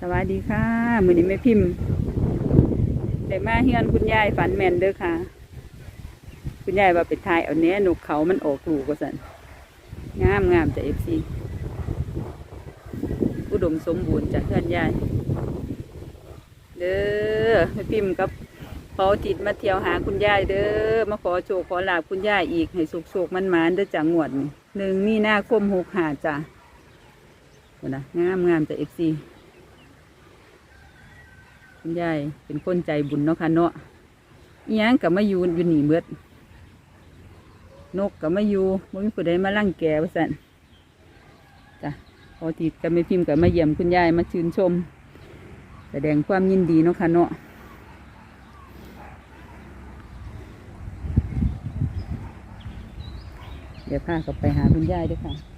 สวัสดีค่ะมือนี้ไม่พิมพ์ได้มาเฮือนคุณยายฝันแมนเด้อค่ะ คุณยายว่าไปทายเอาเนี้ยนกเขามันออกลูกก็สันงามงามจากเอฟซีอุดมสมบูรณ์จากเฮือนยาย เด้อไม่พิมพ์กับพอจิตมาเที่ยวหาคุณยายเด้อมาขอโชคขอลาบคุณยายอีกให้สุกโศกมันมานเด้อจ้างวดหนึ่งมีหน้าคมหกหาจ้ะนนะงามงามจากเอฟซี คุณยายเป็นคนใจบุญเนาะค่ะเนาะอียังกับมาอยู่อยู่หนีเบิด นกกับมาอยู่บ่มีผู้ใดมาลั่งแกว่าสั่นจ้ะพอติดกับไม่พิมพ์กับมาเยี่ยมคุณยายมาชื่นชม แสดงความยินดีเนาะค่ะเนาะเดี๋ยวพากับไปหาคุณยายด้วยค่ะ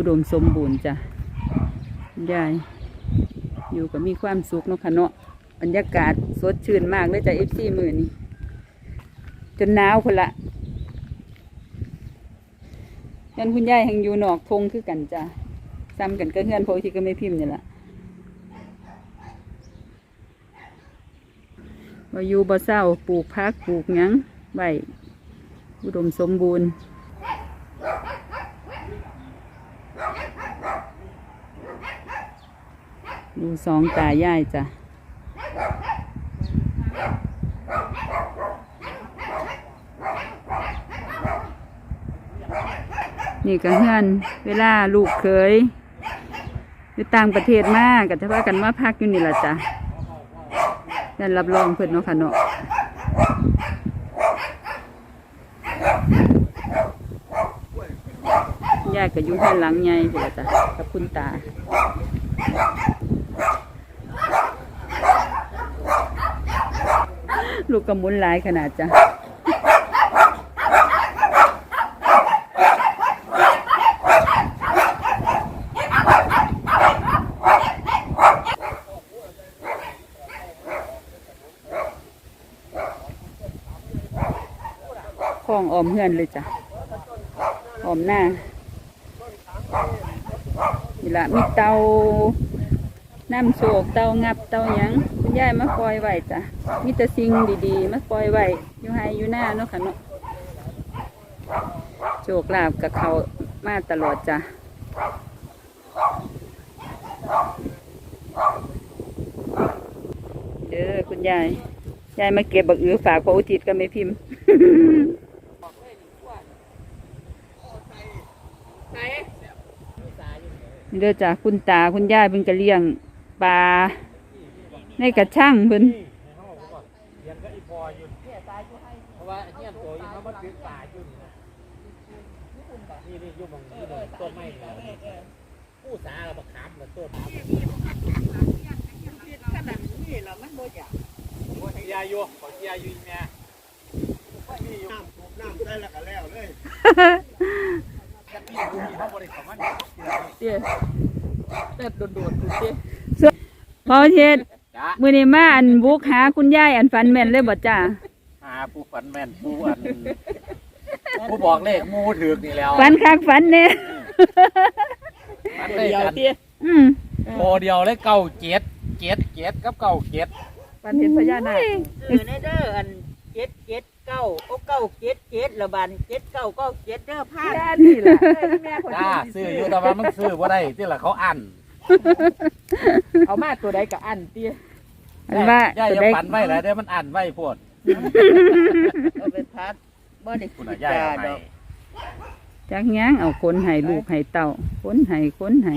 อุดมสมบูรณ์จ้ะยายอยู่กับมีความสุขเนาะค่ะเนาะบรรยากาศสดชื่นมากเลยจ้ะเอฟซีมือนี่จนหนาวคนละยันคุณยายแห่งอยู่นอกทงคือกันจ้ะซ้ำกันก็เฮือนโพอที่ก็ไม่พิมพ์นี่แหละมาอยู่บ่เศร้าปลูกพักปลูกหยังใบอุดมสมบูรณ์ ดูสองตายายจ้ะนี่ก็เฮือนเวลาลูกเคยอยู่ต่างประเทศมากก็จะว่ากันว่าพักอยู่นี่แหละจ้ะนั่นรับรองเพิ่อนเนาะค่ะเนาะยายก็อยู่ข้างหลังใหญ่เพิ่นจ้ะกับคุณตา ลูกกระมุนหลายขนาดจ้ะคลองออมเฮือนเลยจ้ะออมหน้านี่ละมีเตาน้ำโศกเตางับเตาหยังคุณยายมาปล่อยไว้จ้ะ มีแต่สิ่งดีๆ มาปล่อยไว้อยู่ให้อยู่หน้าเนาะค่ะเนาะโชคลาภกับเขามาตลอดจ้ะเด้อคุณยาย ยายมาเก็บบักอือฝากพระอุทิศก็ไม่พิมพ์นี่เด้อจ้ะคุณตาคุณยายเพิ่นก็เลี้ยงปลาในกระช่างเพิ่น ยนก็อีพออยู่เพราะว่าไอ้เนี่ยตัวอีเขามันเป็นป่าอยู่นี่นะนี่นี่อยู่หมองอยู่หมองต้นไม้เนี่ยผู้สาเราบักขามกับต้นโอ้ยยาอยู่ขอยาอยู่อีแม่นี่อยู่น้ำน้ำได้แล้วก็แล้วเลยจะมีบุญเขาบริสุทธิ์มัน เตี้ยแต่โดดๆเตี้ย พอเทศ จ้ามื้อนี้มาอันบุกหาคุณยายอันฝันแม่นเลยบ่จ้าหาผู้ฝันแม่นผู้อันผู้บอกเลขหมูถือกนี่แล้วฝันคักฝันแน่ฝันได้กันอืมโมเดียวเลยเก้าเจ็ดเจ็ดเจ็ดกับเก้าเจ็ดฝันเห็นพญานาคซื้อในเด้ออันเจ็ดเจ็ดเก้าโอ้เก้าเจ็ดเจ็ดละบานเจ็ดเก้าเก้าเจ็ดเด้อพลาดด้านนี่ล่ะแม่คนจ้าซื้ออยู่แต่ว่ามันซื้อว่าได้ที่ละเขาอันเอามาตัวใดกับอันเตี้ย อันว่าย่าตัวอย่าใดปั่นไว้แล้วเดี๋ยวมันอันไว้พวดเอาไปพัดบ่ได้คุณกิน่ะนย่าจ้าเอาดให้อกจักหยังเอาคนให้ลูกให้เต่าคนให้คนให้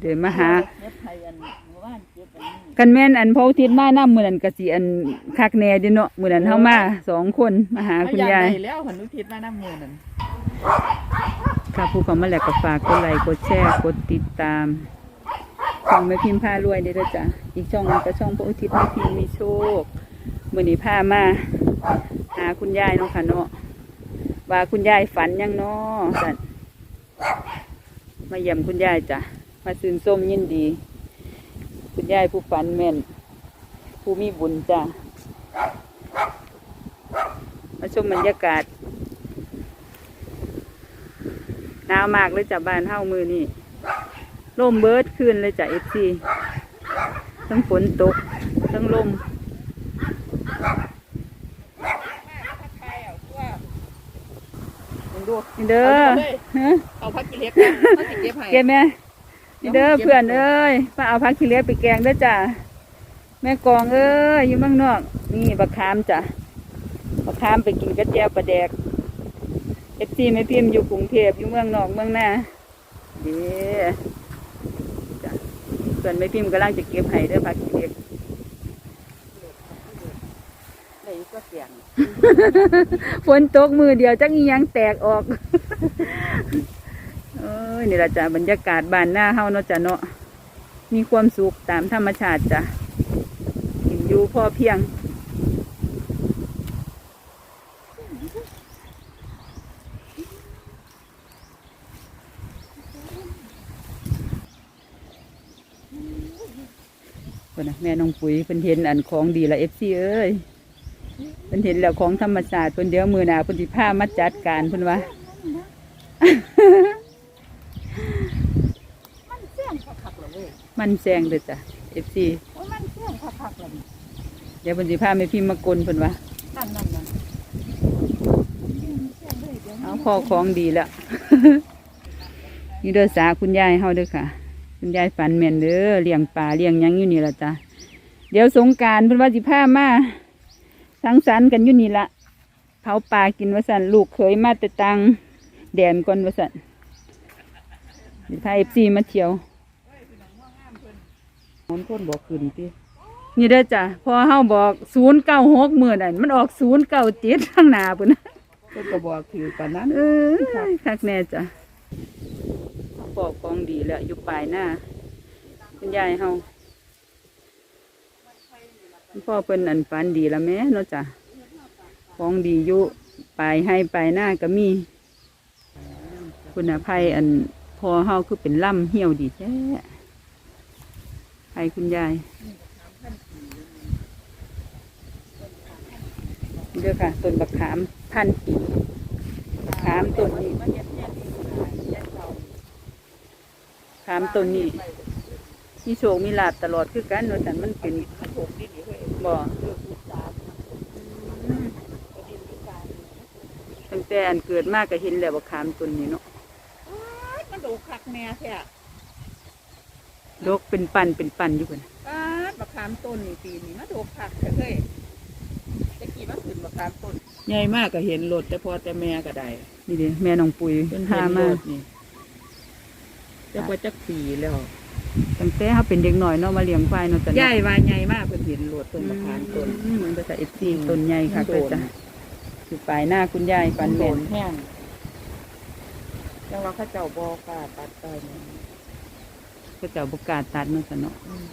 เดี๋ยวมาหา เจ็บไทยอันเมื่อวานเจ็บอันนี้กันแม่นอันพออุทิศมาน้ำมือนั้นกะสิอันคักแน่เดิเนาะมือนั้นเฮามาสองคนมาหาคุณยาย เอแล้วหันนุทิศมาน้ำมือนั่น ค่ะผู้เขามาแล้วก็ฝากกดไลค์กดแชร์กดติดตาม ช่องแม่พิมพ์พารวยเด้อเด้อจ้ะอีกช่องก็ช่องพระอุทิศแม่พิมพ์มีโชคมื้อนี้พามาหาคุณยายเนาะค่ะเนาะว่าคุณยายฝันยังเนาะสั่มาเยี่ยมคุณยายจ้ะมาซื่นส้มยินดี คุณยายผู้ฝันแม่น ผู้มีบุญจ้ะมาชมบรรยากาศหนาวมากเลยจ้ะบ้านเฮามือนี่ ลมเบิดขึ้นเลยจ้ะเอฟซีทั้งฝนตก ทั้งลมมึงดูนี่เด้อฮะเอาพักกิเล็กนะมาสิเก็บให้เก็บไหมนี่เด้อเพื่อนเอ้ยมาเอาผักขี้เหล็กไปแกงเด้อจ้ะแม่กองเอ้ยอยู่เมืองนอก นี่บักขามจ้ะบักขามไปกินกระเจียวปลาแดกเอฟซีไม่พิมพ์อยู่กรุงเทพอยู่เมืองนอกเมืองหน้าเด้จ้ะ เพื่อนไม่พิมพ์กำลังจะเก็บให้เด้อผักขี้เหล็กไหนก็เสียงฝนตกมือเดียวจักอีหยังแตกออกเอ้ยนี่ละจ้ะบรรยากาศบ้านหน้าเฮาเนาะจ้ะเนาะมีความสุขตามธรรมชาติจ้ะกินอยู่พอเพียง คนนะแม่น้องปุ๋ยเพิ่นเห็นอันของดีละเอฟซีเอ้ยเพิ่นเห็นแล้วของธรรมศาสตร์เพิ่นเดี๋ยวมือหนาเพิ่นสิพามาจัดการเพิ่นว่ามันเสียงคักๆเหรอเว้ยมันแซงเลยจ้ะเอฟซีโอ้ยมันเสียงคักๆเหรอเดี๋ยวเพิ่นสิพาแม่พิมพ์มากลเพิ่นว่านั่นนั่นนั่นเสียงเลยเดี๋ยวเอาพอของดีแล้วนี่เด้อสาคุณยายเฮาเด้อค่ะ คุณยายฝันแม่นเด้อเลี้ยงปลาเลี้ยงหยังอยู่นี่ละจ้ะเดี๋ยวสงกรารเพิ่นว่าสิพามาสังสรรค์กันอยู่นี่ละเผาปลากินว่าสั่นลูกเคยมาแต่ตังแดนก่อนว่าสั่นสิพาเอฟซีมาเที่ยวมันคนบอกขึ้นตินี่เด้อจ้ะพอเฮาบอกศูนย์เก้าหกหมื่นนั่นมันออกศูนย์เก้าเจ็ดข้างหน้าปุ่นนะเพิ่นก็บอกถือปานนั้นเออคักแน่จ้ะ ปอกของดีแล้วอยู่ปลายหน้าคุณยายเฮาคุณพ่อเพิ่นอันฝันดีละแม่เนาะจ้ะของดีอยู่ปลายให้ปลายหน้าก็มี คุณอภัยอันพอเฮาคือเป็นล่ำเหี่ยวดีแท้ให้คุณยายนี่เด้อค่ะต้นบักขามพันปีบักขามต้นนี้ มันเย็นเนี่ยนี่เย็นเก่า ขามต้นนี้มีโชคมีลาบตลอดคือกันเนาะแต่มันเป็นมันถูกดินอยู่เว้ยบ่เลือกลูกสาวก็ดินลูกสาวตั้งแต่อันเกิดมากก็เห็นแล้วว่าขามต้นนี้เนาะอ้ายมันดูคักแม่แท้ดอกเป็นปันเป็นปันอยู่พุ่นน่ะป้าดมะขามต้นนี่ปีนี้มาดูคักแท้เฮ้ยจะกี่มาขึ้นมะขามต้น ใหญ่มากก็เห็นรถแต่พอแต่แม่ก็ได้ นี่เด้แม่น้องปุยเพิ่นพาเห็นรมาถนี่ จะพอจักปีแล้วตั้งแต่เฮาเป็นเด็กน้อยเนาะมาเลี้ยงควายเนาะจ้ะใหญ่ว่าใหญ่มากเพิ่นเห็นรถต้นมะขามต้น อืมเหมือนภาษาเอฟซีต้นใหญ่ค่ะมันโดเลยนจ้ะอยู่ปลายหน้าคุณยายฟันโดแม่นนแห้งจังว่าเขาเจ้าบอกล้าตัดไปเนี่ยก็เจ้าประกล้าศตัดเนาะจ้ะเนาะอืม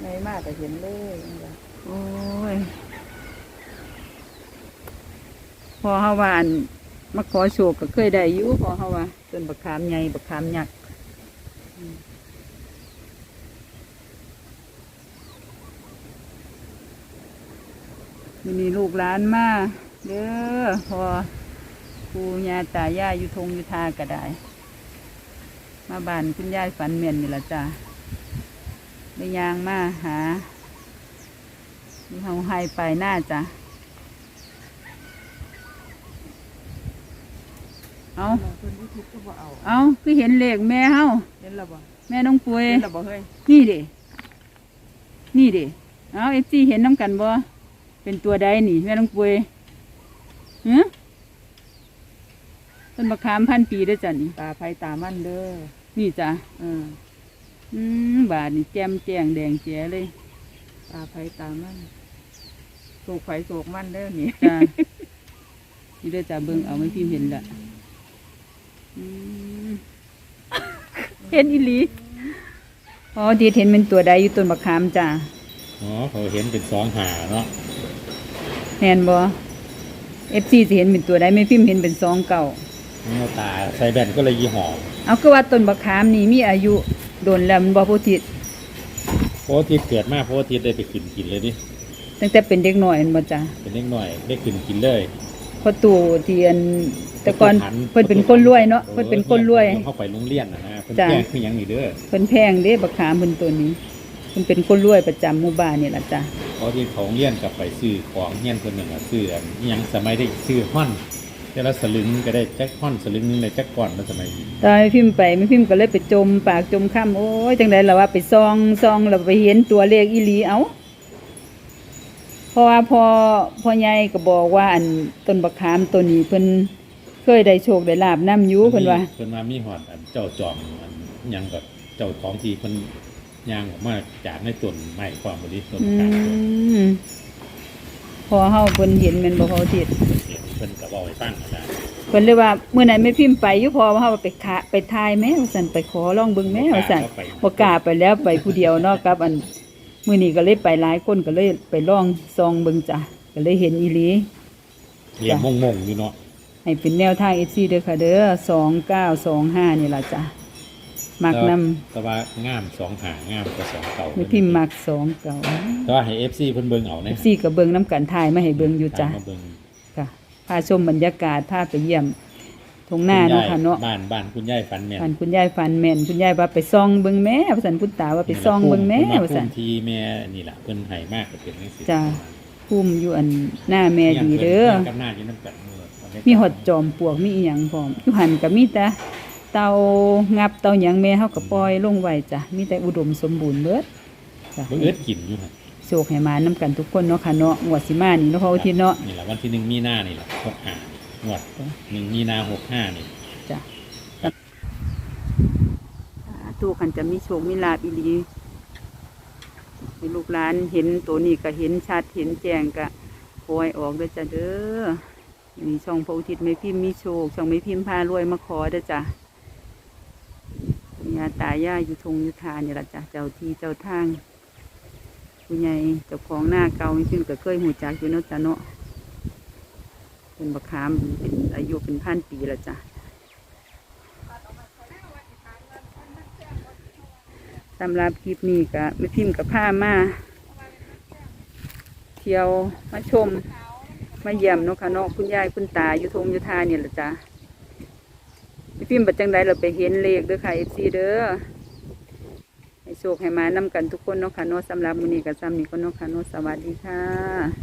ใหญ่มากก็เห็นเลยจังว่าโอ้ยพอเฮาว่าอันมาขอโชคก็เคยได้อยู่พอเฮาว่าต้นบักขามใหญ่บักขามยักษ์อื มีลูกหลานมาเด้อพอปูยาตายายอยู่ทงอยู่ทาก็ได้ มาบ้านคุณยายฝันเมียนนี่ละจ้าได้ยางมาหามีเฮาให้ไปหน้าจ้ะ เอาเพิ่นวิธีก็บ่เอาเอาคือเห็นเลขแม่เฮาเห็นแล้วบ่แม่น้องปุยเห็นแล้วบ่เฮ้ยนี่เดินี่เดิเอาเอฟซีเห็นน้ำกันบ่เป็นตัวใดนี่แม่น้องปุยฮะต้นมะขามพันปีเด้อจ้ะนี่ตาไผตามันเด้อนี่จ้ะเอออืมบาทนี่แจ่มแจ้งแดงแจ๋เลย ตาไผตามันโศกไผโศกมันเด้อนี่จ้ะนี่เด้อจ้ะเบิ่งเอาไม่พิมพ์เห็นละอืม เห็นอีหลีอ๋อดีเห็นเป็นตัวใดอยู่ต้นมะขามจ้ะอ๋อเขาเห็นเป็นสองหาเนาะแน่นบ่เอฟซีสิเห็นเป็นตัวใดไม่พิมพ์เห็นเป็นสองเก่าเอาตาใส่แบนก็เลยยี่ห้อเอาคือว่าต้นมะขามนี่มีอายุโดนแล้วมันบ่พุทิศโพธิ์ทิศเกิดมาโพธิ์ทิศได้ไปกินกินเลยดิอตั้งแต่เป็นเด็กน้อยแม่นบ่จ้ะเป็นเล็กหน่อยได้ขึ้นกินเลย เพราะตู่ที่อันแต่ก่อนเพิ่นเป็นคนรวยเนาะเพิ่นเป็นคนรวยเข้าไปโรงเรียนนะฮะเพิ่นจ้ะแจ้งคือหยังนี่เด้อเพิ่นแพงเด้บักขามเพิ่นตัวนี้เพิ่นเป็นคนรวยประจำหมู่บ้านนี่ล่ะจ้ะเพราะที่เขาโรงเรียนกลับไปซื้อของเฮียนคนหนึ่งอะซื้ออันอิหยังสมัยได้ซื้อฮ่อนแต่ละสลึงก็ได้จักฮ่อนสลึงหนึงเลยจักก่อนแล้วสมัยนี้ตอนพิมพ์ไปแม่พิมพ์ก็เลยไปจมปากจมค่ำโอ้ยจังไดล่ะว่าไปซองซองแล้วไปเห็นตัวเลขอีหลีเอ้าเพ ราะว่าพอพ่อใหญ่ก็บอกว่าอันต้นบักขามตัวนี้เพิ่นเคยได้โชคได้ลาบนํอยู่เพิ่นว่าเพิ่นว่ามีหอดอันเจ้าจอมอันอิหยังกับเจ้าของที่เพิ่นย่างออกมาจากในต้นไม้ความบริต้นอืกลางมพอเฮาเพิ่นเห็นแม่นบ่เขาทิศเสียงเพิ่นก็บอกให้ฟังนะเพิ่นเลยว่าเมื่อไหร่ไม่พิมพ์ไปอยู่พอว่าเฮาไปขะไปทายแม่ว่าซั่นไปขอลองเบิ่งแม่ว่าซั่นบ่กล้าไปแล้วไปผู้เดียวเนาะกับอัน มื้อนี้ก็เลยไปหลายคนก็เลยไปลองซองเบิ่งจ้ะก็เลยเห็นอีหลีเรียงมงๆอยู่เนาะให้เป็นแนวทาง FC เด้อค่ะเด้อ2925นี่ล่ะจ้ะมักนำแต่ว่างามสองหางามกว่าสองเก่าไม่พิมพ์มัก29แต่ว่าให้ FC เพิ่นเบิ่งเอานะ FC ก็เบิ่งนํกันทายมาให้เบิ่งอยู่จ้ะมาเบิ่งค่ะพาชมบรรยากาศพาไปเยี่ยม ทงหน้าเนาะค่ะเนาะบ้านบ้านคุณยายฝันแม่นฟันคุณยายฟันแม่นคุณยายว่าไปซองเบิ่งแม่ว่าสันคุณตาว่าไปซองเบิ่งแม่เพิ่นว่าสันภูมิที่แม่นี่ล่ะเพิ่นให้มากก็เป็นจังซี่จ้ะพุ่มอยู่อันหน้าแม่ดีเด้อกับหน้าอยู่นำกันเมื่อมีหอดจอมปลวกมีอีหยังพร้อมอยู่หันก็มีแต่เตางับเตาหยังแม่เฮาก็ปล่อยลงไว้จ้ะมีแต่อุดมสมบูรณ์เบิดจ้ะบ่เอิดกินอยู่หั่นโชคให้มานํกันทุกคนเนาะค่ะเนาะงวดสิมานี่เนาะเพราะว่าที่เนาะนี่ล่ะวันที่หนึ่งมีนานี่ล่ะ65 งวดหนึ่งมีนา65นี่จ้ะตู้คันจะมีโชคมีลาบอีหลีให้ลูกหลานเห็นตัวนี้ก็เห็นชัดเห็นแจ้งก็ปล่อยออกเด้อจ้ะเด้อมีช่องพระอุทิศไม่พิมพ์มีโชค ช่องไม่พิมพ์พารวยมาขอเด้อจ้ะยาตายายอยู่ทงอยู่ทานนี่ละจ้ะเจ้าที่เจ้าทางผู้ใหญ่เจ้าของหน้าเก่าไม่พิมพ์ก็เคยหูจักอยู่เนาะจ้ะเนาะ เป็นบักขามเป็นอายุเป็นพันปีและจ้ะสำหรับคลิปนี้ก็ไม่พิมพ์กับผ้ามา เที่ยวมาชม มาเยี่ยมนาะค่ะนาะคุณยายคุณตาอยู่ทงอยู่ทาเนี่ยแหละจ้ะไม่พิมพ์บัดจังใดเราไปเห็นเลขเด้อค่ะเอฟซีเด้อให้โชคให้มานำกันทุกคนนาะค่ะนาะสำหรับมือนี้ก็ซ้ำนี้ก็นาะค่ะนาะสวัสดีค่ะ